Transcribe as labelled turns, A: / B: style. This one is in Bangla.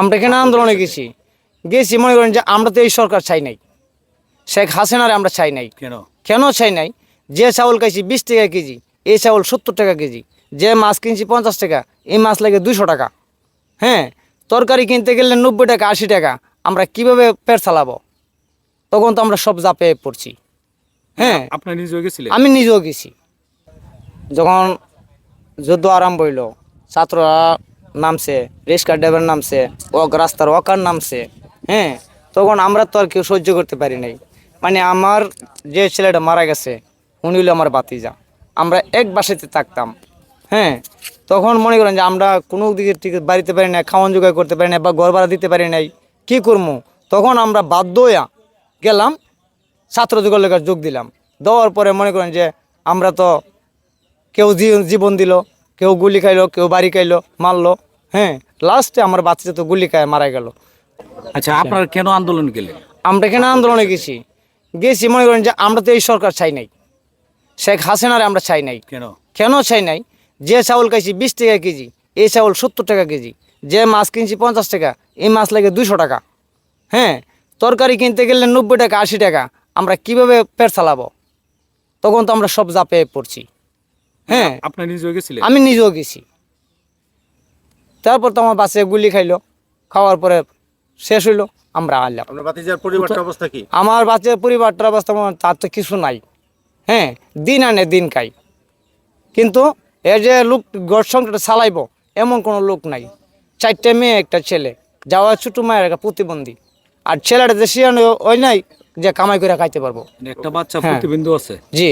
A: আমরা এখানে আন্দোলনে গেছি। গেছি। মনে করেন যে আমরা তো এই সরকার চাই নাই। শেখ হাসিনারে আমরা চাই নাই।
B: কেন?
A: কেন চাই নাই? যে চাউল খাইছি বিশ টাকা কেজি এই চাউল সত্তর টাকা কেজি। যে মাছ কিনছি পঞ্চাশ টাকা এই মাছ লাগে দুশো টাকা। হ্যাঁ তরকারি কিনতে গেলে নব্বই টাকা আশি টাকা। আমরা কীভাবে পেট চালাবো? তখন তো আমরা সব জাপে পড়ছি। হ্যাঁ
B: আপনার নিজেও গেছিলেন?
A: আমি নিজেও গেছি। যখন যুদ্ধ আরম্ভ হইল ছাত্ররা নামছে রিক্সা ড্রাইভার নামছে ওক রাস্তার ওকার নামছে হ্যাঁ? তখন আমরা তো আর কেউ সহ্য করতে পারি নাই। মানে আমার যে ছেলেটা মারা গেছে, উনি হলো আমার বাতিজা আমরা এক বাসাতে থাকতাম হ্যাঁ? তখন মনে করেন যে আমরা কোনো দিকে ঠিক বাড়িতে পারি না খাওয়ান জোগাড় করতে পারি না বা ঘর ভাড়া দিতে পারি নাই, কী করব? তখন আমরা বাধ্য হইয়া গেলাম, ছাত্র যুগের লেখা যোগ দিলাম। দেওয়ার পরে মনে করেন যে আমরা তো কেউ জীবন দিল কেউ গুলি খাইলো কেউ বাড়ি খাইলো মারলো হ্যাঁ। লাস্টে আমার বাচ্চা তো গুলি খায় মারা গেল।
B: আচ্ছা আপনারা কেন আন্দোলন গেলেন
A: আমরা কেন আন্দোলনে গেছি? গেছি মনে করেন যে আমরা তো এই সরকার চাই নাই। শেখ হাসিনারে আমরা চাই নাই।
B: কেন?
A: কেন চাই নাই? যে চাউল খাইছি বিশ টাকা কেজি। এই চাউল সত্তর টাকা কেজি। যে মাছ কিনছি পঞ্চাশ টাকা। এই মাছ লাগে দুশো টাকা। হ্যাঁ তরকারি কিনতে গেলে নব্বই টাকা আশি টাকা। আমরা কীভাবে পেট চালাবো? তখন তো আমরা সব জাপে পড়ছি। হ্যাঁ।
B: আপনার নিজেও গেছিলেন?
A: আমি নিজেও গেছি। তারপর তো আমার বাসে গুলি খাইলো। খাওয়ার পরে শেষ হইল আমরা আনলাম
C: আপনার ভাতিজার পরিবারটার অবস্থা কি?
A: আমার বাচ্চার পরিবারটার অবস্থা তার তো কিছু নাই। হ্যাঁ দিন আনে দিন খাই। কিন্তু এর যে লোক গড় সংসারটা চালাইবো এমন কোনো লোক নাই। চারটে মেয়ে একটা ছেলে। যাওয়া ছোটো মায়ের একটা প্রতিবন্ধী। আর ছেলেটা যে শিয়ানো ওই নাই যে কামাই করে খাইতে পারব।
B: একটা বাচ্চা
A: হ্যাঁ।
B: প্রতিবিন্দু আছে।
A: জি।